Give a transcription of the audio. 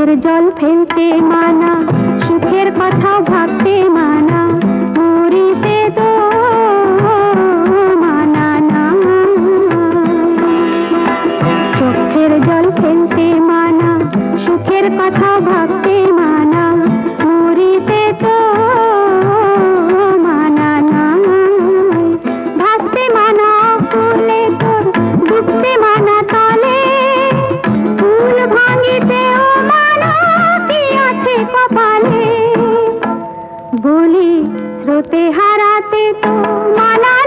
চোখের জল ফেলতে মানা, সুখের কথা ভাবতে মানা, মরিতে তো মানা না। চোখের জল ফেলতে মানা, সুখের কথা ভাবতে বলি স্রোতে হারাতে তো মানা